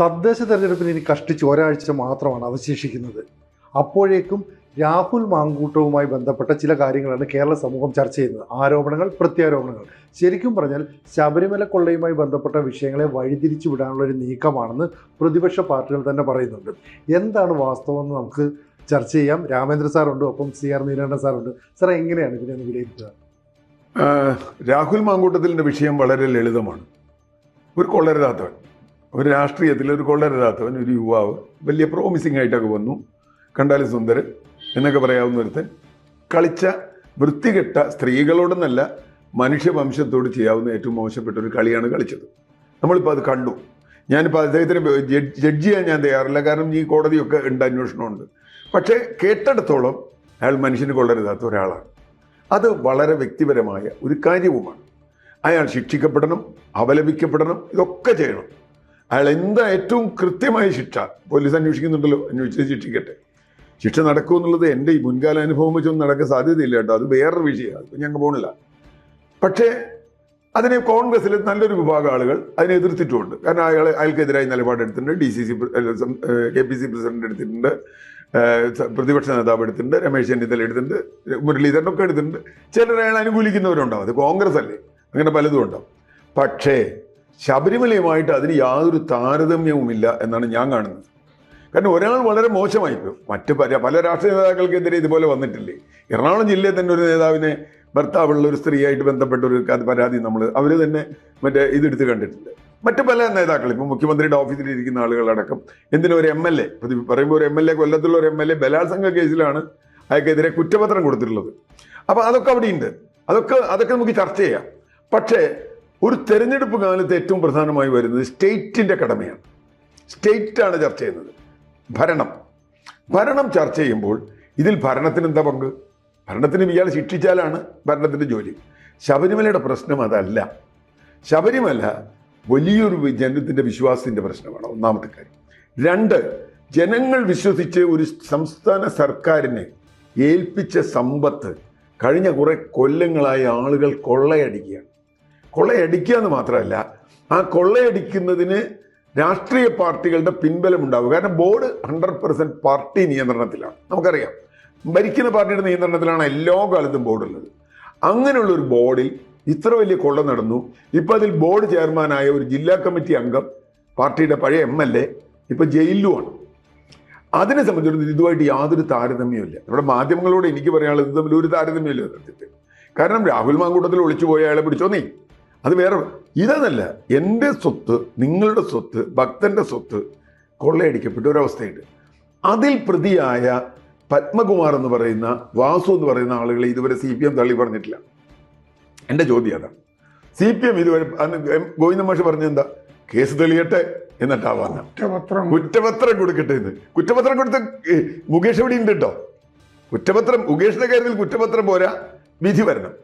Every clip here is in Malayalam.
തദ്ദേശ തെരഞ്ഞെടുപ്പിന് ഇനി കഷ്ടിച്ച് ഒരാഴ്ച മാത്രമാണ് അവശേഷിക്കുന്നത്. അപ്പോഴേക്കും രാഹുൽ മാങ്കൂട്ടവുമായി ബന്ധപ്പെട്ട ചില കാര്യങ്ങളാണ് കേരള സമൂഹം ചർച്ച ചെയ്യുന്നത്. ആരോപണങ്ങൾ പ്രത്യാരോപണങ്ങൾ. ശരിക്കും പറഞ്ഞാൽ ശബരിമല കൊള്ളയുമായി ബന്ധപ്പെട്ട വിഷയങ്ങളെ വഴിതിരിച്ചു വിടാനുള്ള ഒരു നീക്കമാണെന്ന് പ്രതിപക്ഷ പാർട്ടികൾ തന്നെ പറയുന്നുണ്ട്. എന്താണ് വാസ്തവം നമുക്ക് ചർച്ച ചെയ്യാം. രാമേന്ദ്ര സാറുണ്ട് ഒപ്പം സി ആർ നീലകണ്ഠൻ സാറുണ്ട്. സാർ എങ്ങനെയാണ് ഇതിനെ വിലയിരുത്തുക? രാഹുൽ മാങ്കൂട്ടത്തിന്റെ വിഷയം വളരെ ലളിതമാണ്. ഒരു കൊള്ളരുതാത്തവൻ. ഒരു രാഷ്ട്രീയത്തിൽ ഒരു കൊള്ളരുതാത്തവൻ ഒരു യുവാവ് വലിയ പ്രോമിസിംഗ് ആയിട്ടൊക്കെ വന്നു. കണ്ടാലും സുന്ദരൻ എന്നൊക്കെ പറയാവുന്ന ഒരുത്തൻ. കളിച്ച വൃത്തികെട്ട സ്ത്രീകളോടൊന്നല്ല മനുഷ്യവംശത്തോട് ചെയ്യാവുന്ന ഏറ്റവും മോശപ്പെട്ട ഒരു കളിയാണ് കളിച്ചത്. നമ്മളിപ്പോൾ അത് കണ്ടു. ഞാനിപ്പോൾ അദ്ദേഹത്തിന് ജഡ്- ജഡ്ജ് ചെയ്യാൻ ഞാൻ തയ്യാറില്ല കാരണം ഈ കോടതിയൊക്കെ ഉണ്ട് അന്വേഷണമുണ്ട്. പക്ഷേ കേട്ടിടത്തോളം അയാൾ മനുഷ്യന് കൊള്ളരുതാത്ത ഒരാളാണ്. അത് വളരെ വ്യക്തിപരമായ ഒരു കാര്യവുമാണ്. അയാൾ ശിക്ഷിക്കപ്പെടണം അപലപിക്കപ്പെടണം ഇതൊക്കെ ചെയ്യണം. അയാൾ എന്താ ഏറ്റവും കൃത്യമായ ശിക്ഷ? പോലീസ് അന്വേഷിക്കുന്നുണ്ടല്ലോ. അന്വേഷിച്ച് ശിക്ഷിക്കട്ടെ. ശിക്ഷ നടക്കുമെന്നുള്ളത് എന്റെ ഈ മുൻകാല അനുഭവം വെച്ചൊന്നും നടക്കാൻ സാധ്യതയില്ല കേട്ടോ. അത് വേറൊരു വിഷയമാണ്. അതിപ്പോൾ ഞങ്ങൾ പോകണില്ല പക്ഷേ അതിനെ കോൺഗ്രസ്സിൽ നല്ലൊരു വിഭാഗം ആളുകൾ അതിനെ എതിർത്തിട്ടുമുണ്ട് കാരണം അയാൾ അയാൾക്കെതിരായി നിലപാടെടുത്തിട്ടുണ്ട് D C C K P C president എടുത്തിട്ടുണ്ട്. പ്രതിപക്ഷ നേതാവ് എടുത്തിട്ടുണ്ട്. രമേശ് ചെന്നിത്തല എടുത്തിട്ടുണ്ട്. മുരളീധരൻ ഒക്കെ എടുത്തിട്ടുണ്ട്. ചിലർ അയാൾ അനുകൂലിക്കുന്നവരുണ്ടാവും. അത് കോൺഗ്രസ് അല്ലേ അങ്ങനെ പലതും ഉണ്ടാവും. പക്ഷേ ശബരിമലയുമായിട്ട് അതിന് യാതൊരു താരതമ്യവുമില്ല എന്നാണ് ഞാൻ കാണുന്നത്. കാരണം ഒരാൾ വളരെ മോശമായി മറ്റ് പല പല രാഷ്ട്രീയ നേതാക്കൾക്കെതിരെ ഇതുപോലെ വന്നിട്ടില്ലേ? എറണാകുളം ജില്ലയിൽ തന്നെ ഒരു നേതാവിനെ ഭർത്താവുള്ള ഒരു സ്ത്രീയായിട്ട് ബന്ധപ്പെട്ട ഒരു പരാതി നമ്മൾ അവർ തന്നെ മറ്റേ ഇതെടുത്ത് കണ്ടിട്ടുണ്ട്. മറ്റ് പല നേതാക്കൾ ഇപ്പം മുഖ്യമന്ത്രിയുടെ ഓഫീസിൽ ഇരിക്കുന്ന ആളുകളടക്കം എന്തിനും ഒരു എം എൽ എ? പറയുമ്പോൾ ഒരു എം എൽ എ കൊല്ലത്തുള്ള ഒരു എം എൽ എ ബലാത്സംഗ കേസിലാണ് അയാൾക്കെതിരെ കുറ്റപത്രം കൊടുത്തിട്ടുള്ളത്. അപ്പോൾ അതൊക്കെ അവിടെയുണ്ട്. അതൊക്കെ അതൊക്കെ നമുക്ക് ചർച്ച ചെയ്യാം. പക്ഷേ ഒരു തെരഞ്ഞെടുപ്പ് കാലത്ത് ഏറ്റവും പ്രധാനമായി വരുന്നത് സ്റ്റേറ്റിന്റെ കടമയാണ്. സ്റ്റേറ്റാണ് ചർച്ച ചെയ്യുന്നത്. ഭരണം. ഭരണം ചർച്ച ചെയ്യുമ്പോൾ ഇതിൽ ഭരണത്തിന് എന്താ പങ്ക്? ഭരണത്തിന് ഇയാൾ ശിക്ഷിച്ചാലാണ് ഭരണത്തിന്റെ ജോലി. ശബരിമലയുടെ പ്രശ്നം അതല്ല. ശബരിമല വലിയൊരു ജനത്തിന്റെ വിശ്വാസത്തിന്റെ പ്രശ്നമാണ്. ഒന്നാമത്തെ കാര്യം. രണ്ട് ജനങ്ങൾ വിശ്വസിച്ച് ഒരു സംസ്ഥാന സർക്കാരിനെ ഏൽപ്പിച്ച സമ്പത്ത് കഴിഞ്ഞ കുറേ കൊല്ലങ്ങളായി ആളുകൾ കൊള്ളയടിക്കുകയാണ്. കൊള്ളയടിക്കുക എന്ന് മാത്രമല്ല ആ കൊള്ളയടിക്കുന്നതിന് രാഷ്ട്രീയ പാർട്ടികളുടെ പിൻബലം ഉണ്ടാവും. കാരണം ബോർഡ് ഹൺഡ്രഡ് പെർസെന്റ് പാർട്ടി നിയന്ത്രണത്തിലാണ്. നമുക്കറിയാം. ഭരിക്കുന്ന പാർട്ടിയുടെ നിയന്ത്രണത്തിലാണ് എല്ലാ കാലത്തും ബോർഡുള്ളത്. അങ്ങനെയുള്ള ഒരു ബോർഡിൽ ഇത്ര വലിയ കൊള്ള നടന്നു. ഇപ്പം അതിൽ ബോർഡ് ചെയർമാനായ ഒരു ജില്ലാ കമ്മിറ്റി അംഗം പാർട്ടിയുടെ പഴയ എം എൽ എ ഇപ്പം ജയിലിലുമാണ് അതിനെ സംബന്ധിച്ചിടത്തോളം ഇതുമായിട്ട് യാതൊരു താരതമ്യമില്ല നമ്മുടെ മാധ്യമങ്ങളോട് എനിക്ക് പറയാനുള്ളത് തമ്മിൽ ഒരു താരതമ്യമില്ല സത്യത്തിൽ. കാരണം രാഹുൽ മാങ്കൂട്ടത്തിൽ ഒളിച്ചു പോയ അയാളെ പിടിച്ചോ നീ? അത് വേറെ ഇതെന്നല്ല എന്റെ സ്വത്ത് നിങ്ങളുടെ സ്വത്ത് ഭക്തന്റെ സ്വത്ത് കൊള്ളയടിക്കപ്പെട്ട ഒരവസ്ഥയുണ്ട് അതിൽ പ്രതിയായ പത്മകുമാർ എന്ന് പറയുന്ന വാസു എന്ന് പറയുന്ന ആളുകളെ ഇതുവരെ സി പി എം തള്ളി പറഞ്ഞിട്ടില്ല. എന്റെ ചോദ്യം അതാണ് സി പി എം ഇതുവരെ ഗോവിന്ദ മാഷ് പറഞ്ഞെന്താ? കേസ് തെളിയട്ടെ എന്നിട്ടാ പറഞ്ഞ കുറ്റപത്രം. കുറ്റപത്രം കൊടുക്കട്ടെ എന്ന്. കുറ്റപത്രം കൊടുത്ത മുകേഷ് എവിടെ ഉണ്ട് കേട്ടോ കുറ്റപത്രം മുകേഷിന്റെ കാര്യത്തിൽ കുറ്റപത്രം പോരാ. വിധി വരണം.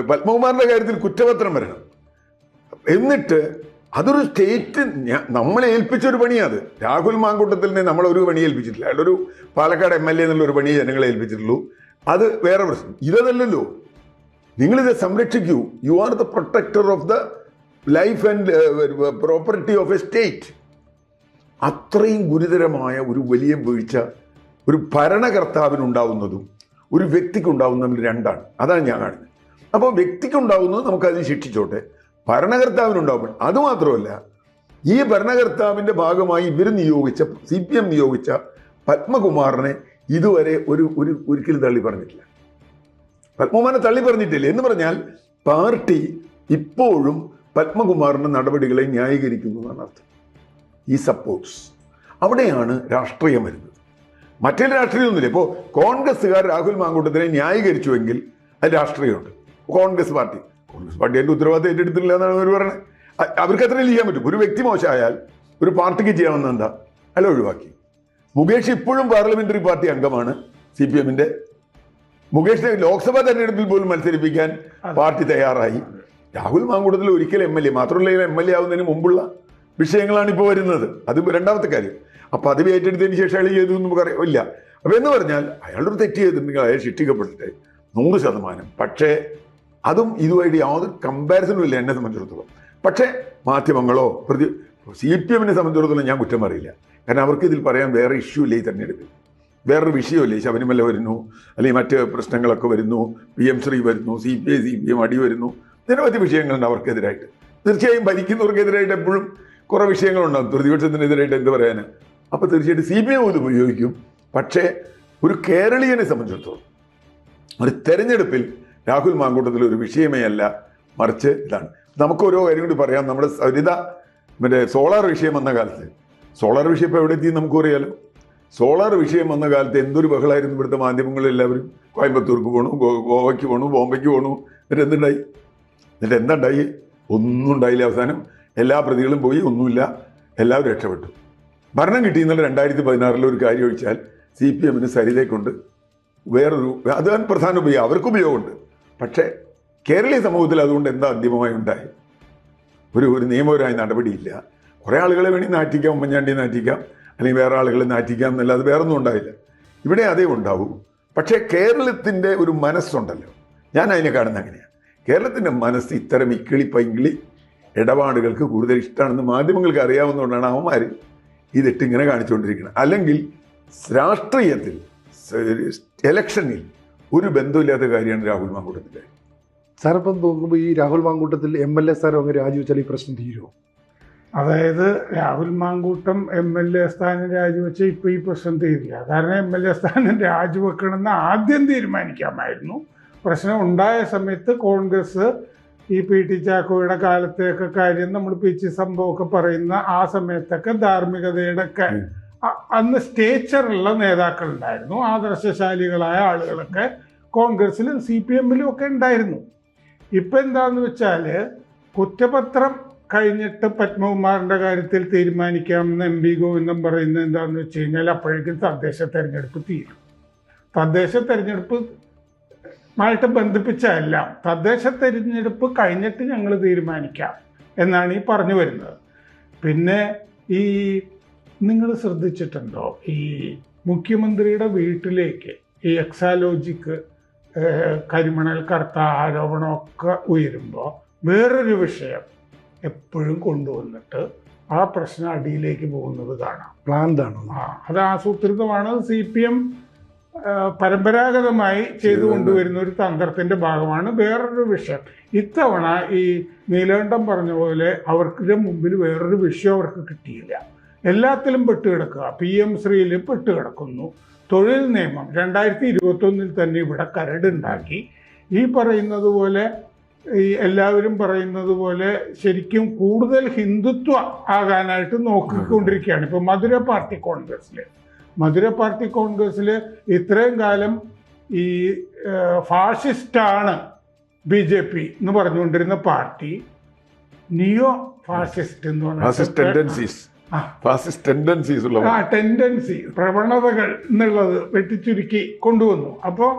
പത്മകുമാറിന്റെ കാര്യത്തിൽ കുറ്റപത്രം വരണം. എന്നിട്ട് അതൊരു സ്റ്റേറ്റ് നമ്മളെ ഏൽപ്പിച്ച ഒരു പണിയാണ് അത്. രാഹുൽ മാങ്കൂട്ടത്തിനെ നമ്മൾ ഒരു പണി ഏൽപ്പിച്ചിട്ടില്ല. അയാളൊരു പാലക്കാട് എം എൽ എ എന്നുള്ള ഒരു പണി ജനങ്ങളെ ഏൽപ്പിച്ചിട്ടുള്ളൂ. അത് വേറെ പ്രശ്നം. ഇതല്ലല്ലോ നിങ്ങളിത് സംരക്ഷിക്കൂ. You are the protector of the life and property of a state അത്രയും ഗുരുതരമായ ഒരു വലിയ വീഴ്ച ഒരു ഭരണകർത്താവിനുണ്ടാവുന്നതും ഒരു വ്യക്തിക്കുണ്ടാവുന്നതും രണ്ടാണ്. അതാണ് ഞാൻ കാണുന്നത്. അപ്പോൾ വ്യക്തിക്കുണ്ടാവുന്നത് നമുക്കതിന് ശിക്ഷിച്ചോട്ടെ. ഭരണകർത്താവിനുണ്ടാവും അതുമാത്രമല്ല ഈ ഭരണകർത്താവിന്റെ ഭാഗമായി ഇവർ നിയോഗിച്ച സി പി എം നിയോഗിച്ച പത്മകുമാറിനെ ഇതുവരെ ഒരു ഒരു ഒരിക്കലും തള്ളി പറഞ്ഞിട്ടില്ല. പത്മകുമാറിനെ തള്ളി പറഞ്ഞിട്ടില്ല. എന്ന് പറഞ്ഞാൽ പാർട്ടി ഇപ്പോഴും പത്മകുമാറിന്റെ നടപടികളെ ന്യായീകരിക്കുന്നു എന്നാണ് അർത്ഥം. ഈ സപ്പോർട്ട്സ് അവിടെയാണ് രാഷ്ട്രീയം വരുന്നത്. മറ്റേ രാഷ്ട്രീയമൊന്നുമില്ല. ഇപ്പോൾ കോൺഗ്രസ്സുകാർ രാഹുൽ മാങ്കൂട്ടത്തിനെ ന്യായീകരിച്ചുവെങ്കിൽ അത് രാഷ്ട്രീയമുണ്ട്. കോൺഗ്രസ് പാർട്ടി. കോൺഗ്രസ് പാർട്ടി അതിന്റെ ഉത്തരവാദിത്തം ഏറ്റെടുത്തില്ല എന്നാണ് അവർ പറയുന്നത് അവർക്ക് അത്രയും ചെയ്യാൻ പറ്റും. ഒരു വ്യക്തി മോശമായാൽ ഒരു പാർട്ടിക്ക് ചെയ്യാമെന്ന് എന്താ? അല്ല ഒഴിവാക്കി. മുകേഷ് ഇപ്പോഴും പാർലമെന്ററി പാർട്ടി അംഗമാണ് സി പി എമ്മിന്റെ മുകേഷിനെ ലോക്സഭാ തെരഞ്ഞെടുപ്പിൽ പോലും മത്സരിപ്പിക്കാൻ പാർട്ടി തയ്യാറായി. രാഹുൽ മാങ്കൂട്ടത്തിൽ ഒരിക്കലും എം എൽ എ മാത്രമല്ല എം എൽ എ ആവുന്നതിന് മുമ്പുള്ള വിഷയങ്ങളാണ് ഇപ്പോൾ വരുന്നത്. അത് രണ്ടാമത്തെ കാര്യം. അപ്പോൾ അത് ഏറ്റെടുത്തതിന് ശേഷം അയാൾ ചെയ്തു എന്ന് ഇല്ല. അപ്പൊ എന്ന് പറഞ്ഞാൽ അയാളൊരു തെറ്റ് ചെയ്തിട്ടുണ്ടെങ്കിൽ അയാൾ ശിക്ഷിക്കപ്പെട്ടിട്ട് നൂറ് ശതമാനം. പക്ഷേ അതും ഇതുമായിട്ട് യാതൊരു കമ്പാരിസനും ഇല്ല എന്നെ സംബന്ധിച്ചിടത്തോളം. പക്ഷേ മാധ്യമങ്ങളോ പ്രതി സി പി എമ്മിനെ സംബന്ധിച്ചിടത്തോളം ഞാൻ കുറ്റം പറയില്ല. കാരണം അവർക്ക് ഇതിൽ പറയാൻ വേറെ ഇഷ്യൂ ഇല്ല ഈ തെരഞ്ഞെടുപ്പിൽ. വേറൊരു വിഷയമില്ലേ ശബരിമല വരുന്നു അല്ലെങ്കിൽ മറ്റ് പ്രശ്നങ്ങളൊക്കെ വരുന്നു പി എം ശ്രീ വരുന്നു C P I C P M അടി വരുന്നു. നിരവധി വിഷയങ്ങളുണ്ട് അവർക്കെതിരായിട്ട്. തീർച്ചയായും ഭരിക്കുന്നവർക്കെതിരായിട്ട് എപ്പോഴും കുറേ വിഷയങ്ങളുണ്ടാകും. പ്രതിപക്ഷത്തിനെതിരായിട്ട് എന്ത് പറയാന്? അപ്പോൾ തീർച്ചയായിട്ടും സി പി എം ഇത് ഉപയോഗിക്കും. പക്ഷേ ഒരു കേരളീയനെ സംബന്ധിച്ചിടത്തോളം ഒരു തെരഞ്ഞെടുപ്പിൽ രാഹുൽ മാങ്കൂട്ടത്തിൽ ഒരു വിഷയമേ അല്ല. മറിച്ച് ഇതാണ്. നമുക്ക് ഓരോ കാര്യം കൂടി പറയാം. നമ്മുടെ സരിത മറ്റേ സോളാർ വിഷയം വന്ന കാലത്ത്. സോളാർ വിഷയം ഇപ്പോൾ എവിടെ എത്തി നമുക്കറിയാലോ സോളാർ വിഷയം വന്ന കാലത്ത് എന്തൊരു ബഹളായിരുന്നു ഇവിടുത്തെ മാധ്യമങ്ങളിൽ എല്ലാവരും. കോയമ്പത്തൂർക്ക് പോണു ഗോവയ്ക്ക് പോണു ബോംബെക്ക് പോണു. എന്നിട്ട് എന്തുണ്ടായി? എന്നിട്ട് എന്തുണ്ടായി ഒന്നും ഉണ്ടായില്ല അവസാനം. എല്ലാ പ്രതികളും പോയി ഒന്നുമില്ല. എല്ലാവരും രക്ഷപ്പെട്ടു. ഭരണം കിട്ടി എന്നുള്ള രണ്ടായിരത്തി പതിനാറിൽ ഒരു കാര്യം ഒഴിച്ചാൽ സി പി എമ്മിന് സരിതയ്ക്കുണ്ട്. വേറൊരു അതാണ് പ്രധാന ഉപയോഗം അവർക്ക് ഉപയോഗമുണ്ട്. പക്ഷേ കേരളീയ സമൂഹത്തിൽ അതുകൊണ്ട് എന്താ അന്തിമമായി ഉണ്ടായി? ഒരു ഒരു നിയമപരമായ നടപടിയില്ല. കുറേ ആളുകളെ വേണി നാറ്റിക്കാം ഉമ്മൻചാണ്ടിയെ നാറ്റിക്കാം അല്ലെങ്കിൽ വേറെ ആളുകളെ നാറ്റിക്കാം എന്നല്ലാതെ വേറൊന്നും ഉണ്ടാവില്ല ഇവിടെ അതേ ഉണ്ടാവൂ. പക്ഷേ കേരളത്തിന്റെ ഒരു മനസ്സുണ്ടല്ലോ. ഞാൻ അതിനെ കാണുന്നത് അങ്ങനെയാണ്. കേരളത്തിന്റെ മനസ്സ് ഇത്തരം ഇക്കിളി പൈങ്കിളി ഇടപാടുകൾക്ക് കൂടുതൽ ഇഷ്ടമാണെന്ന് മാധ്യമങ്ങൾക്ക് അറിയാവുന്നതുകൊണ്ടാണ് അവന്മാർ ഇതിട്ട് ഇങ്ങനെ കാണിച്ചുകൊണ്ടിരിക്കുന്നത്. അല്ലെങ്കിൽ രാഷ്ട്രീയത്തിൽ എലക്ഷനിൽ ഒരു ബന്ധമില്ലാത്ത കാര്യമാണ് രാഹുൽ മാങ്കൂട്ടത്തിന്റെ സാറിപ്പം നോക്കുമ്പോൾ ഈ Rahul Mankoottathil M L A സ്ഥാനം അങ്ങ് രാജിവെച്ചാൽ ഈ പ്രശ്നം തീരുമോ അതായത് Rahul Mankoottam M L A സ്ഥാനം രാജിവെച്ച ഇപ്പോൾ ഈ പ്രശ്നം തീരില്ല. കാരണം എം എൽ എ സ്ഥാനം രാജിവെക്കണമെന്ന് ആദ്യം തീരുമാനിക്കാമായിരുന്നു. പ്രശ്നം ഉണ്ടായ സമയത്ത് കോൺഗ്രസ് ഈ പി ടി ചാക്കോയുടെ കാലത്തെയൊക്കെ കാര്യം നമ്മൾ പി ചി സംഭവമൊക്കെ പറയുന്ന ആ സമയത്തൊക്കെ ധാർമ്മികതയുടെ അന്ന് സ്റ്റേച്ചറുള്ള നേതാക്കൾ ഉണ്ടായിരുന്നു ആദർശശാലികളായ ആളുകളൊക്കെ കോൺഗ്രസിലും സി പി എമ്മിലും ഒക്കെ ഉണ്ടായിരുന്നു. ഇപ്പം എന്താന്ന് വെച്ചാൽ കുറ്റപത്രം കഴിഞ്ഞിട്ട് പത്മകുമാറിന്റെ കാര്യത്തിൽ തീരുമാനിക്കാമെന്ന് എം പി ഗോവിന്ദൻ പറയുന്നത് എന്താണെന്ന് വെച്ച് കഴിഞ്ഞാൽ അപ്പോഴേക്കും തദ്ദേശ തെരഞ്ഞെടുപ്പ് തീരും. തദ്ദേശ തെരഞ്ഞെടുപ്പ് മായിട്ട് ബന്ധിപ്പിച്ചതല്ല തദ്ദേശ തെരഞ്ഞെടുപ്പ് കഴിഞ്ഞിട്ട് ഞങ്ങൾ തീരുമാനിക്കാം എന്നാണ് ഈ പറഞ്ഞു വരുന്നത്. പിന്നെ ഈ നിങ്ങൾ ശ്രദ്ധിച്ചിട്ടുണ്ടോ? ഈ മുഖ്യമന്ത്രിയുടെ വീട്ടിലേക്ക് ഈ എക്സാലോജിക്ക് കരിമണൽ കറുത്ത ആരോപണമൊക്കെ ഉയരുമ്പോൾ വേറൊരു വിഷയം എപ്പോഴും കൊണ്ടുവന്നിട്ട് ആ പ്രശ്നം അടിയിലേക്ക് പോകുന്നത് കാണാം. പ്ലാൻ ആണോ ആ അത് ആസൂത്രിതമാണ്. സി പി എം പരമ്പരാഗതമായി ചെയ്തു കൊണ്ടുവരുന്ന ഒരു തന്ത്രത്തിന്റെ ഭാഗമാണ്. വേറൊരു വിഷയം. ഇത്തവണ ഈ നീലകണ്ഠം പറഞ്ഞ പോലെ അവർക്ക് മുമ്പിൽ വേറൊരു വിഷയം അവർക്ക് കിട്ടിയില്ല. എല്ലാത്തിലും പെട്ടുകിടക്കുക. P M ശ്രീയിൽ പെട്ടുകിടക്കുന്നു. തൊഴിൽ നിയമം രണ്ടായിരത്തി ഇരുപത്തൊന്നിൽ തന്നെ ഇവിടെ കരടുണ്ടാക്കി. ഈ പറയുന്നത് പോലെ ഈ എല്ലാവരും പറയുന്നത് പോലെ ശരിക്കും കൂടുതൽ ഹിന്ദുത്വ ആകാനായിട്ട് നോക്കിക്കൊണ്ടിരിക്കുകയാണ്. ഇപ്പോൾ മധുര പാർട്ടി കോൺഗ്രസ്സിൽ മധുര പാർട്ടി കോൺഗ്രസ്സിൽ ഇത്രയും കാലം ഈ ഫാഷിസ്റ്റാണ് ബി ജെ പി എന്ന് പറഞ്ഞുകൊണ്ടിരുന്ന പാർട്ടി. നിയോ ഫാസിസ്റ്റ് എന്ന് പറഞ്ഞാൽ. ഫാസിസ്റ്റ് ടെൻഡൻസീസ് ഉള്ള ആ ടെൻഡൻസി പ്രവണതകൾ എന്നുള്ളത് വെട്ടിച്ചുരുക്കി കൊണ്ടുവന്നു. അപ്പോൾ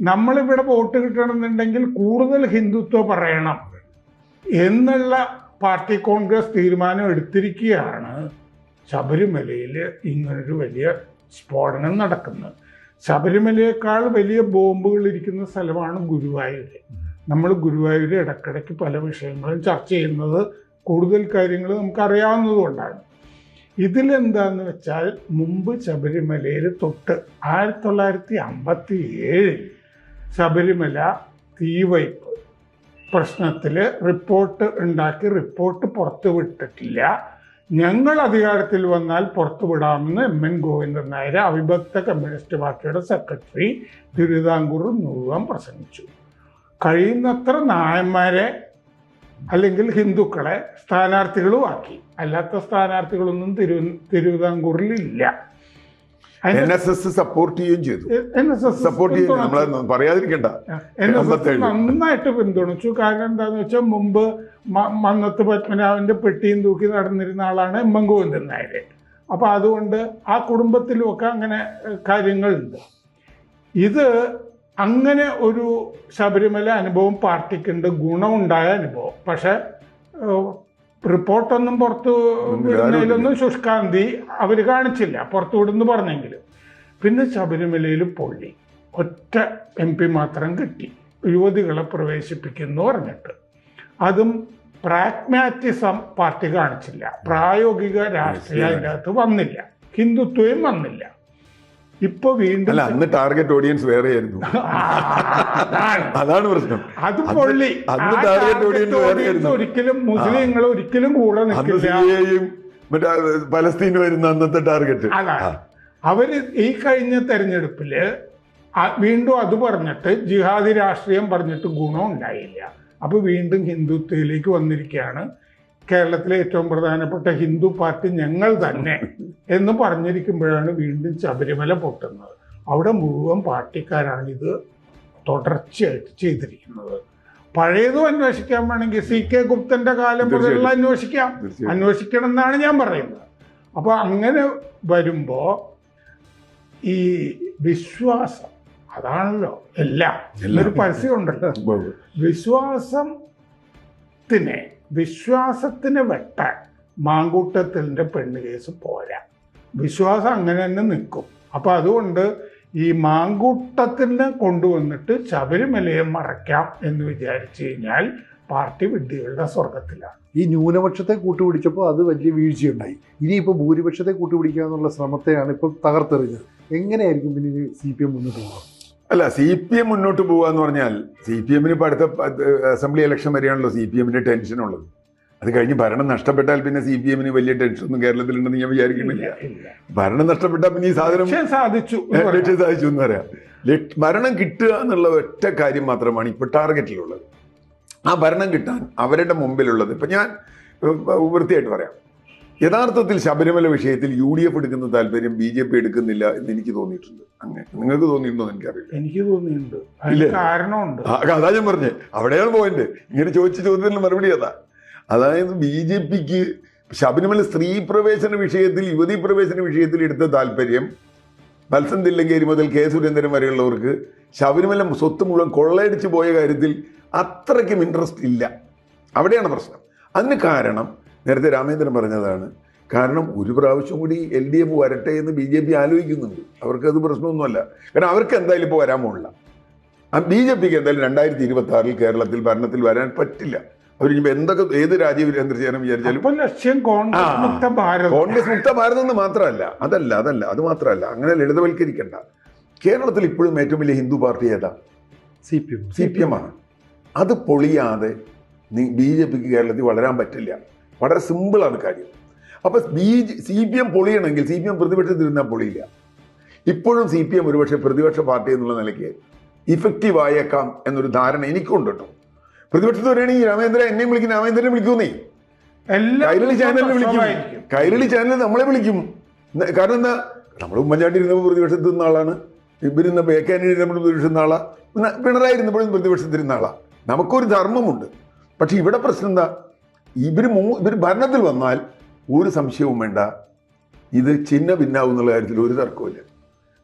നമ്മളിവിടെ വോട്ട് കിട്ടണമെന്നുണ്ടെങ്കിൽ കൂടുതൽ ഹിന്ദുത്വ പറയണം എന്നുള്ള പാർട്ടി കോൺഗ്രസ് തീരുമാനം എടുത്തിരിക്കുകയാണ് ശബരിമലയിൽ ഇങ്ങനൊരു വലിയ സ്ഫോടനം നടക്കുന്നത്. ശബരിമലയേക്കാൾ വലിയ ബോംബുകൾ ഇരിക്കുന്ന സ്ഥലമാണ് ഗുരുവായൂർ. നമ്മൾ ഗുരുവായൂർ ഇടക്കിടയ്ക്ക് പല വിഷയങ്ങളും ചർച്ച ചെയ്യുന്നത് കൂടുതൽ കാര്യങ്ങൾ നമുക്ക് അറിയാവുന്നതുകൊണ്ടാണ് ഇതിലെന്താന്ന് വെച്ചാൽ മുമ്പ് ശബരിമലയിൽ തൊട്ട് ആയിരത്തി തൊള്ളായിരത്തി അമ്പത്തി ഏഴിൽ ശബരിമല തീവയ്പ് പ്രശ്നത്തിൽ റിപ്പോർട്ട് ഉണ്ടാക്കി റിപ്പോർട്ട് പുറത്തുവിട്ടിട്ടില്ല ഞങ്ങൾ അധികാരത്തിൽ വന്നാൽ പുറത്തുവിടാമെന്ന് എം എൻ ഗോവിന്ദൻ നായർ അവിഭക്ത കമ്മ്യൂണിസ്റ്റ് പാർട്ടിയുടെ സെക്രട്ടറി തിരുവിതാംകൂർ മുഴുവൻ പ്രസംഗിച്ചു. കഴിയുന്നത്ര നായന്മാരെ അല്ലെങ്കിൽ ഹിന്ദുക്കളെ സ്ഥാനാർത്ഥികളും ആക്കി. അല്ലാത്ത സ്ഥാനാർത്ഥികളൊന്നും തിരു തിരുവിതാംകൂറിൽ ഇല്ല. എൻ എസ് എസ് സപ്പോർട്ട് ചെയ്യുകയും ചെയ്തു. എൻ എസ് എസ് സപ്പോർട്ട് ചെയ്യും പറയാതിരിക്കണ്ട. എൻ എസ് എസ് നന്നായിട്ട് പിന്തുണച്ചു. കാരണം എന്താന്ന് വെച്ചാൽ മുമ്പ് മന്നത്ത് പത്മനാഭന്റെ പെട്ടിയും തൂക്കി നടന്നിരുന്ന ആളാണ് എം എം ഗോവിന്ദൻ നായർ അപ്പൊ അതുകൊണ്ട് ആ കുടുംബത്തിലുമൊക്കെ അങ്ങനെ കാര്യങ്ങളുണ്ട്. ഇത് അങ്ങനെ ഒരു ശബരിമല അനുഭവം പാർട്ടിക്കുണ്ട് ഗുണമുണ്ടായ അനുഭവം. പക്ഷെ റിപ്പോർട്ടൊന്നും പുറത്തു വിടുന്നതിലൊന്നും ശുഷ്കാന്തി അവർ കാണിച്ചില്ല പുറത്തു വിടുന്നു പറഞ്ഞെങ്കിലും പിന്നെ ശബരിമലയിൽ പൊള്ളി. ഒറ്റ എം പി മാത്രം കിട്ടി. യുവതികളെ പ്രവേശിപ്പിക്കുന്നു പറഞ്ഞിട്ട്. അതും പ്രാഗ്മാറ്റിസം പാർട്ടി കാണിച്ചില്ല. പ്രായോഗിക രാഷ്ട്രീയം അതിന്റെ അകത്ത് വന്നില്ല. ഹിന്ദുത്വയും വന്നില്ല. ഇപ്പൊ വീണ്ടും അല്ല അന്ന് ടാർഗറ്റ് ഓഡിയൻസ് വേറെ ആയിരുന്നു അതാണ്. പ്രശ്നം. അത് പൊള്ളി. അന്ന് ടാർഗറ്റ് ഓഡിയൻസ് വേറെ audience ഒരിക്കലും മുസ്ലിങ്ങൾ ഒരിക്കലും കൂടെ നിൽക്കുകയും നിൽക്കില്ല. മറ്റേ പലസ്തീൻ വരുന്ന അന്നത്തെ ടാർഗറ്റ് അവർ ഈ കഴിഞ്ഞ തെരഞ്ഞെടുപ്പിൽ വീണ്ടും അത് പറഞ്ഞിട്ട് ജിഹാദി രാഷ്ട്രീയം പറഞ്ഞിട്ട് ഗുണം ഉണ്ടായില്ല. അപ്പൊ വീണ്ടും ഹിന്ദുത്വയിലേക്ക് വന്നിരിക്കുകയാണ്. കേരളത്തിലെ ഏറ്റവും പ്രധാനപ്പെട്ട ഹിന്ദു പാർട്ടി ഞങ്ങൾ തന്നെ എന്ന് പറഞ്ഞിരിക്കുമ്പോഴാണ് വീണ്ടും ശബരിമല പൊട്ടുന്നത്. അവിടെ മുഴുവൻ പാർട്ടിക്കാരാണ് ഇത് തുടർച്ചയായിട്ട് ചെയ്തിരിക്കുന്നത്. പഴയതും അന്വേഷിക്കാൻ വേണമെങ്കിൽ സി കെ ഗുപ്തന്റെ കാലം മുതലുള്ള അന്വേഷിക്കാം. അന്വേഷിക്കണം എന്നാണ് ഞാൻ പറയുന്നത്. അപ്പോൾ അങ്ങനെ വരുമ്പോൾ ഈ വിശ്വാസം അതാണല്ലോ എല്ലാം. എല്ലാം. ഒരു പരസ്യമുണ്ടല്ലോ. വിശ്വാസത്തിനെ വിശ്വാസത്തിനെ വെട്ടാൻ മാങ്കൂട്ടത്തിന്റെ പെണ്ണ് കേസ് പോരാ. വിശ്വാസം അങ്ങനെ തന്നെ നിൽക്കും. അപ്പം അതുകൊണ്ട് ഈ മാങ്കൂട്ടത്തിന് കൊണ്ടുവന്നിട്ട് ശബരിമലയെ മറയ്ക്കാം എന്ന് വിചാരിച്ചു കഴിഞ്ഞാൽ പാർട്ടി വിഡ്ഢികളുടെ സ്വർഗത്തിലാണ് ഈ ന്യൂനപക്ഷത്തെ കൂട്ടുപിടിച്ചപ്പോൾ അത് വലിയ വീഴ്ചയുണ്ടായി. ഇനിയിപ്പോൾ ഭൂരിപക്ഷത്തെ കൂട്ടുപിടിക്കുക എന്നുള്ള ശ്രമത്തെയാണ് ഇപ്പോൾ തകർത്തെറിഞ്ഞത്. എങ്ങനെയായിരിക്കും പിന്നെ സി പി എം മുന്നോട്ട് പോകുക? അല്ല സി പി എം മുന്നോട്ട് പോവാന്ന് പറഞ്ഞാൽ സി പി എമ്മിന് ഇപ്പോൾ അടുത്ത അസംബ്ലി ഇലക്ഷൻ വരെയാണല്ലോ സി പി എമ്മിന്റെ ടെൻഷൻ ഉള്ളത്. അത് കഴിഞ്ഞ് ഭരണം നഷ്ടപ്പെട്ടാൽ പിന്നെ സി പി എമ്മിന് വലിയ ടെൻഷൻ ഒന്നും കേരളത്തിലുണ്ടെന്ന് ഞാൻ വിചാരിക്കുന്നില്ല. ഭരണം നഷ്ടപ്പെട്ടാൽ പിന്നെ ഈ സാധനം സാധിച്ചു എന്ന്. ലക്ഷ്യം സാധിച്ചു എന്ന് പറയാം. ഭരണം കിട്ടുക എന്നുള്ള ഒറ്റ കാര്യം മാത്രമാണ് ഇപ്പൊ ടാർഗറ്റിലുള്ളത് ആ ഭരണം കിട്ടാൻ അവരുടെ മുമ്പിലുള്ളത്. ഇപ്പൊ ഞാൻ വൃത്തിയായിട്ട് പറയാം. യഥാർത്ഥത്തിൽ ശബരിമല വിഷയത്തിൽ യു ഡി എഫ് എടുക്കുന്ന താല്പര്യം ബി ജെ പി എടുക്കുന്നില്ല എന്ന് എനിക്ക് തോന്നിയിട്ടുണ്ട്. അങ്ങനെ. നിങ്ങൾക്ക് തോന്നിയിട്ടുണ്ടോ എനിക്ക് അറിയില്ല എനിക്ക് തോന്നിയിട്ടുണ്ട്. കാരണമുണ്ട്. അതാ ഞാൻ പറഞ്ഞേ. അവിടെയാണ് പോയിന്റ്. ഇങ്ങനെ ചോദിച്ച ചോദ്യത്തിന് മറുപടി അതാ. അതായത് ബി ജെ പിക്ക് ശബരിമല സ്ത്രീ പ്രവേശന വിഷയത്തിൽ യുവതി പ്രവേശന വിഷയത്തിൽ എടുത്ത താല്പര്യം മത്സ്യം തില്ലങ്കേരി മുതൽ കെ സുരേന്ദ്രൻ വരെയുള്ളവർക്ക് ശബരിമല സ്വത്ത് മുഴുവൻ കൊള്ളയടിച്ച് പോയ കാര്യത്തിൽ അത്രയ്ക്കും ഇൻട്രസ്റ്റ് ഇല്ല. അവിടെയാണ് പ്രശ്നം. അതിന് കാരണം നേരത്തെ രാമേന്ദ്രൻ പറഞ്ഞതാണ് കാരണം ഒരു പ്രാവശ്യം കൂടി എൽ ഡി എഫ് വരട്ടെ എന്ന് ബി ജെ പി ആലോചിക്കുന്നുണ്ട്. അവർക്കത് പ്രശ്നമൊന്നുമല്ല. കാരണം അവർക്ക് എന്തായാലും ഇപ്പോൾ വരാൻ പോകില്ല ബി ജെ പിക്ക് എന്തായാലും രണ്ടായിരത്തി ഇരുപത്തി ആറിൽ കേരളത്തിൽ ഭരണത്തിൽ വരാൻ പറ്റില്ല. അവരിനിപ്പോൾ എന്തൊക്കെ ഏത് രാജീവ് ചെയ്യാനും വിചാരിച്ചാലും ലക്ഷ്യം കോൺഗ്രസ്. മുക്ത ഭാരത്. കോൺഗ്രസ് മുക്ത ഭാരതം എന്ന് മാത്രമല്ല അതല്ല അതല്ല അത് മാത്രമല്ല അങ്ങനെ ലളിതവൽക്കരിക്കണ്ട. കേരളത്തിൽ ഇപ്പോഴും ഏറ്റവും വലിയ ഹിന്ദു പാർട്ടി ഏതാ? C P M. C P M ആണ്. അത് പൊളിയാതെ ബി ജെ പിക്ക് കേരളത്തിൽ വളരാൻ പറ്റില്ല. വളരെ സിമ്പിളാണ് കാര്യം. അപ്പൊ ബി സി പി എം പൊളിയണമെങ്കിൽ സി പി എം പ്രതിപക്ഷത്തിരുന്നാൽ പൊളിയില്ല. ഇപ്പോഴും സി പി എം ഒരുപക്ഷെ പ്രതിപക്ഷ പാർട്ടി എന്നുള്ള നിലയ്ക്ക് ഇഫക്റ്റീവ് ആയേക്കാം എന്നൊരു ധാരണ എനിക്കുണ്ട് കേട്ടോ. പ്രതിപക്ഷത്ത് വരികയാണെങ്കിൽ രാമേന്ദ്ര എന്നെയും വിളിക്കും രാമേന്ദ്രനെ വിളിക്കുന്നേ. കൈരളി ചാനലിനെ വിളിക്കും. കൈരളി ചാനലിൽ നമ്മളെ വിളിക്കും. കാരണം എന്താ? നമ്മൾ ഉമ്മൻചാണ്ടി ഇരുന്നപ്പോൾ പ്രതിപക്ഷത്ത് നിന്ന ആളാണ്. ഇവരുന്ന ബേക്കാനി ഇരുന്നപ്പോൾ പ്രതിപക്ഷത്ത് നിന്ന ആളാ. പിന്നെ പിണറായി ഇരുന്നപ്പോഴും പ്രതിപക്ഷത്തിരുന്ന ആളാണ് നമുക്കൊരു ധർമ്മമുണ്ട്. പക്ഷെ ഇവിടെ പ്രശ്നം എന്താ? ഇവർ മൂ ഇവർ ഭരണത്തിൽ വന്നാൽ ഒരു സംശയവും വേണ്ട. ഇത് ചിഹ്ന ഭിന്നാവും എന്നുള്ള കാര്യത്തിൽ ഒരു തർക്കവുമില്ല.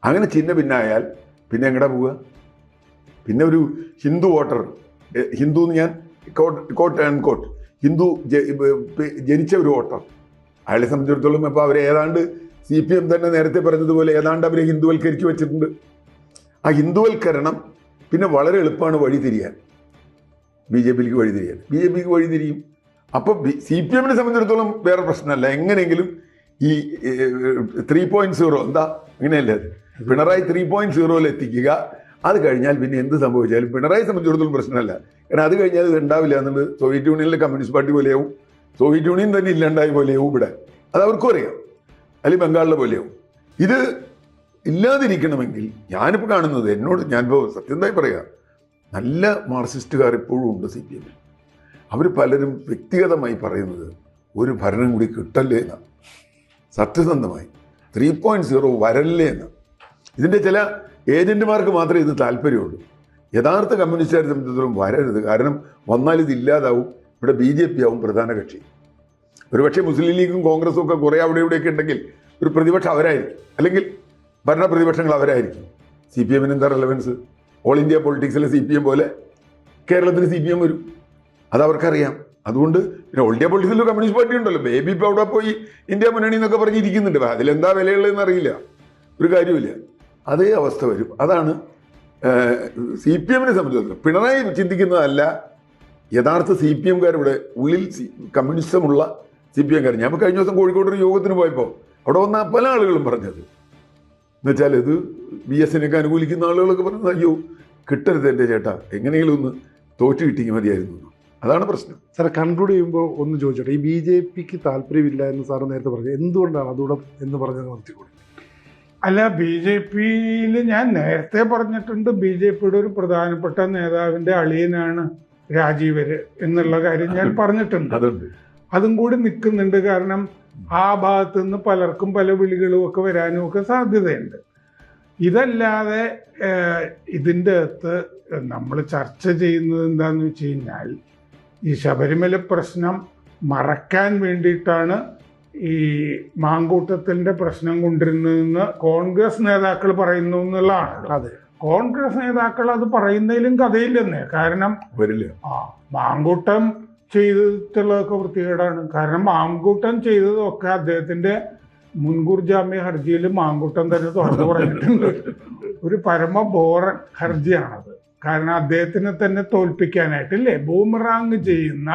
അങ്ങനെ ചിഹ്ന ഭിന്നായാൽ പിന്നെ എങ്ങടെ പോവുക? പിന്നെ ഒരു ഹിന്ദു വോട്ടർ ഹിന്ദു എന്ന് ഞാൻ കോട്ട് ആൻഡ് കോട്ട് ഹിന്ദു ജനിച്ച ഒരു വോട്ടർ. അയാളെ സംബന്ധിച്ചിടത്തോളം ഇപ്പോൾ അവർ ഏതാണ്ട് സി പി എം തന്നെ നേരത്തെ പറഞ്ഞതുപോലെ ഏതാണ്ട് അവരെ ഹിന്ദുവൽക്കരിച്ച് വെച്ചിട്ടുണ്ട്. ആ ഹിന്ദുവൽക്കരണം പിന്നെ വളരെ എളുപ്പമാണ് വഴി തിരിയാൻ ബി ജെ പിക്ക് വഴി തിരിയാൻ ബി ജെ പിക്ക് വഴി തിരിയും അപ്പോൾ സി പി എമ്മിനെ സംബന്ധിച്ചിടത്തോളം വേറെ പ്രശ്നമല്ല. എങ്ങനെയെങ്കിലും ഈ ത്രീ പോയിന്റ് സീറോ എന്താ? അങ്ങനെയല്ലേ അത്? പിണറായി ത്രീ പോയിന്റ് സീറോയിൽ എത്തിക്കുക. അത് കഴിഞ്ഞാൽ പിന്നെ എന്ത് സംഭവിച്ചാലും പിണറായി സംബന്ധിച്ചിടത്തോളം പ്രശ്നമല്ല. കാരണം അത് കഴിഞ്ഞാൽ ഇത് ഉണ്ടാവില്ല എന്നുള്ളത് സോവിയറ്റ് യൂണിയനിലെ കമ്മ്യൂണിസ്റ്റ് പാർട്ടി പോലെയാവും. സോവിയറ്റ് യൂണിയൻ തന്നെ ഇല്ലാണ്ടായ പോലെയാവും ഇവിടെ. അത് അവർക്കും അറിയാം. അല്ലെ ബംഗാളിലെ പോലെയാവും. ഇത് ഇല്ലാതിരിക്കണമെങ്കിൽ ഞാനിപ്പോൾ കാണുന്നത് എന്നോട് ഞാനിപ്പോൾ സത്യമായി പറയാം. നല്ല മാർക്സിസ്റ്റുകാർ ഇപ്പോഴും ഉണ്ട് സി പി എമ്മിൽ. അവർ പലരും വ്യക്തിഗതമായി പറയുന്നത് ഒരു ഭരണം കൂടി കിട്ടല്ലേ എന്നാണ് സത്യസന്ധമായി. ത്രീ പോയിന്റ് സീറോ വരല്ലേ എന്ന്. ഇതിന്റെ ചില ഏജന്റുമാർക്ക് മാത്രമേ ഇത് താല്പര്യമുള്ളൂ. യഥാർത്ഥ കമ്മ്യൂണിസ്റ്റുകാരെ സംബന്ധിച്ചിടത്തോളം വരരുത്. കാരണം വന്നാൽ ഇത് ഇല്ലാതാവും. ഇവിടെ ബി ജെ പി ആവും പ്രധാന കക്ഷി. ഒരുപക്ഷെ മുസ്ലിം ലീഗും കോൺഗ്രസും ഒക്കെ കുറേ അവിടെ ഇവിടെയൊക്കെ ഉണ്ടെങ്കിൽ ഒരു പ്രതിപക്ഷം അവരായിരിക്കും. അല്ലെങ്കിൽ ഭരണ പ്രതിപക്ഷങ്ങൾ അവരായിരിക്കും. സി പി എമ്മിന് എന്താ റെലവൻസ് ഓൾ ഇന്ത്യ പൊളിറ്റിക്സിലെ സി പി എം പോലെ കേരളത്തിന് സി പി എം വരും. അത് അവർക്കറിയാം അതുകൊണ്ട് പിന്നെ ഓൾ ഇന്ത്യ പൊളിറ്റിക്സിൽ കമ്മ്യൂണിസ്റ്റ് പാർട്ടി ഉണ്ടല്ലോ. ബേബി ഇപ്പോൾ അവിടെ പോയി ഇന്ത്യ മുന്നണി എന്നൊക്കെ പറഞ്ഞിരിക്കുന്നുണ്ട്. അതിലെന്താ വിലയുള്ളതെന്ന് അറിയില്ല. ഒരു കാര്യമില്ല അതേ അവസ്ഥ വരും. അതാണ് സി പി എമ്മിനെ സംബന്ധിച്ചിടത്തോളം. പിണറായി ചിന്തിക്കുന്നതല്ല യഥാർത്ഥ സി പി എംകാരിവിടെ ഉള്ളിൽ സി- കമ്മ്യൂണിസമുള്ള സി പി എംകാർ ഞാൻ കഴിഞ്ഞ ദിവസം കോഴിക്കോട് ഒരു യോഗത്തിന് പോയപ്പോൾ അവിടെ വന്ന പല ആളുകളും പറഞ്ഞത്. എന്നുവെച്ചാൽ ഇത് ബി എസ് എനൊക്കെ അനുകൂലിക്കുന്ന ആളുകളൊക്കെ പറഞ്ഞത് അയ്യോ കിട്ടരുത് എന്റെ ചേട്ടാ. എങ്ങനെയെങ്കിലും ഒന്ന് തോറ്റു കിട്ടിയെങ്കിൽ മതിയായിരുന്നു. അതാണ് പ്രശ്നം. സാർ കൺക്ലൂഡ് ചെയ്യുമ്പോൾ ഒന്ന് ചോദിച്ചോട്ടെ. ഈ ബി ജെ പിക്ക് താല്പര്യമില്ല എന്ന് സാർ നേരത്തെ പറഞ്ഞു എന്തുകൊണ്ടാണ്? അതുകൂടെ എന്ന് പറഞ്ഞത് നിർത്തിക്കൂടി. അല്ല ബി ജെ പിയിൽ ഞാൻ നേരത്തെ പറഞ്ഞിട്ടുണ്ട് ബി ജെ പിയുടെ ഒരു പ്രധാനപ്പെട്ട നേതാവിന്റെ അളിയനാണ് രാജീവര് എന്നുള്ള കാര്യം ഞാൻ പറഞ്ഞിട്ടുണ്ട്. അതുണ്ട്. അതും കൂടി നിൽക്കുന്നുണ്ട്. കാരണം ആ ഭാഗത്ത് നിന്ന് പലർക്കും പല വിളികളും ഒക്കെ വരാനും ഒക്കെ സാധ്യതയുണ്ട്. ഇതല്ലാതെ ഇതിന്റെ അകത്ത് നമ്മൾ ചർച്ച ചെയ്യുന്നത് എന്താണെന്ന് വെച്ച് കഴിഞ്ഞാൽ ഈ ശബരിമല പ്രശ്നം മറക്കാൻ വേണ്ടിയിട്ടാണ് ഈ മാങ്കൂട്ടത്തിന്റെ പ്രശ്നം കൊണ്ടിരുന്നതെന്ന് കോൺഗ്രസ് നേതാക്കൾ പറയുന്നു എന്നുള്ളതാണ്. അതെ. കോൺഗ്രസ് നേതാക്കൾ അത് പറയുന്നതിലും കഥയില്ലെന്നേ. കാരണം വരില്ല. ആ മാങ്കൂട്ടം ചെയ്തിട്ടുള്ളതൊക്കെ വൃത്തികേടാണ്. കാരണം മാങ്കൂട്ടം ചെയ്തതൊക്കെ അദ്ദേഹത്തിന്റെ മുൻകൂർ ജാമ്യ ഹർജിയിൽ മാങ്കൂട്ടം തന്നെ തുറന്നു പറഞ്ഞിട്ടുണ്ട്. ഒരു പരമ ബോറൻ ഹർജിയാണത്. കാരണം അദ്ദേഹത്തിനെ തന്നെ തോൽപ്പിക്കാനായിട്ട് അല്ലേ ബൂമറാങ് ചെയ്യുന്ന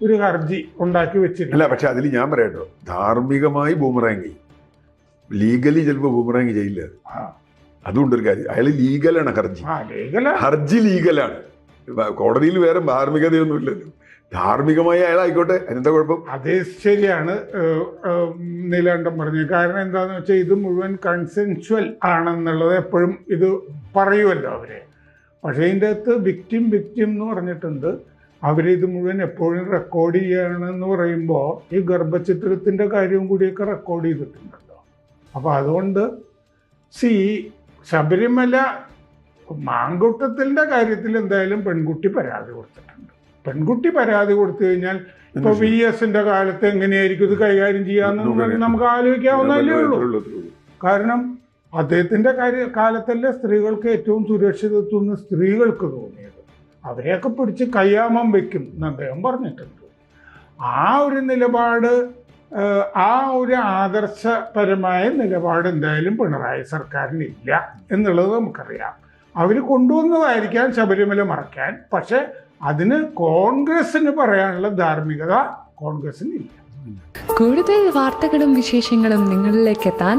ഒരു ഹർജി ഉണ്ടാക്കി അല്ല വെച്ചിട്ടില്ല പക്ഷെ അതിൽ ഞാൻ പറയട്ടോ ധാർമ്മികമായി ബൂമറാങ് ചെയ്യും. ലീഗലി ചിലപ്പോൾ ബൂമറാങ് ചെയ്യില്ല. അതുകൊണ്ട് ഒരു കാര്യം അയാൾ ലീഗലാണ് ഹർജി. ഹർജി ലീഗലാണ് കോടതിയിൽ വേറെ ധാർമ്മികതയൊന്നുമില്ലല്ലോ ധാർമ്മികമായ അയാളായിക്കോട്ടെ എന്താ കുഴപ്പം? അതേ ശരിയാണ് നീലാണ്ടം പറഞ്ഞത്. കാരണം എന്താന്ന് വെച്ചാൽ ഇത് മുഴുവൻ കൺസെൻഷ്വൽ ആണെന്നുള്ളത് എപ്പോഴും ഇത് പറയുമല്ലോ അവർ. പക്ഷേ ഇതിന്റെ അകത്ത് വിക്റ്റിം വിക്റ്റിം എന്ന് പറഞ്ഞിട്ടുണ്ട്. അവരിത് മുഴുവൻ എപ്പോഴും റെക്കോർഡ് ചെയ്യണമെന്ന് പറയുമ്പോൾ ഈ ഗർഭചിത്രത്തിന്റെ കാര്യവും കൂടിയൊക്കെ റെക്കോർഡ് ചെയ്തിട്ടുണ്ടല്ലോ. അപ്പോൾ അതുകൊണ്ട് സി ശബരിമല മാങ്കൂട്ടത്തിന്റെ കാര്യത്തിൽ എന്തായാലും പെൺകുട്ടി പരാതി കൊടുത്തിട്ടുണ്ട്. പെൺകുട്ടി പരാതി കൊടുത്തു കഴിഞ്ഞാൽ ഇപ്പൊ വി എസിന്റെ കാലത്ത് എങ്ങനെയായിരിക്കും ഇത് കൈകാര്യം ചെയ്യാന്ന് നമുക്ക് ആലോചിക്കാവുന്നതല്ലേ ഉള്ളൂ. കാരണം അദ്ദേഹത്തിന്റെ കാര്യ കാലത്തല്ലേ സ്ത്രീകൾക്ക് ഏറ്റവും സുരക്ഷിതത്വം സ്ത്രീകൾക്ക് തോന്നിയത്. അവരെയൊക്കെ പിടിച്ച് കയ്യാമം വെക്കും എന്ന് അദ്ദേഹം പറഞ്ഞിട്ടുണ്ട്. ആ ഒരു നിലപാട് ആ ഒരു ആദർശപരമായ നിലപാട് എന്തായാലും പിണറായി സർക്കാരിനില്ല എന്നുള്ളത് നമുക്കറിയാം. അവർ കൊണ്ടുവന്നതായിരിക്കാം ശബരിമല മറയ്ക്കാൻ. പക്ഷെ അതിന് കോൺഗ്രസിന് പറയാനുള്ള ധാർമ്മികത കോൺഗ്രസിന് ഇല്ല കൂടുതൽ വാർത്തകളും വിശേഷങ്ങളും നിങ്ങളിലേക്ക് എത്താൻ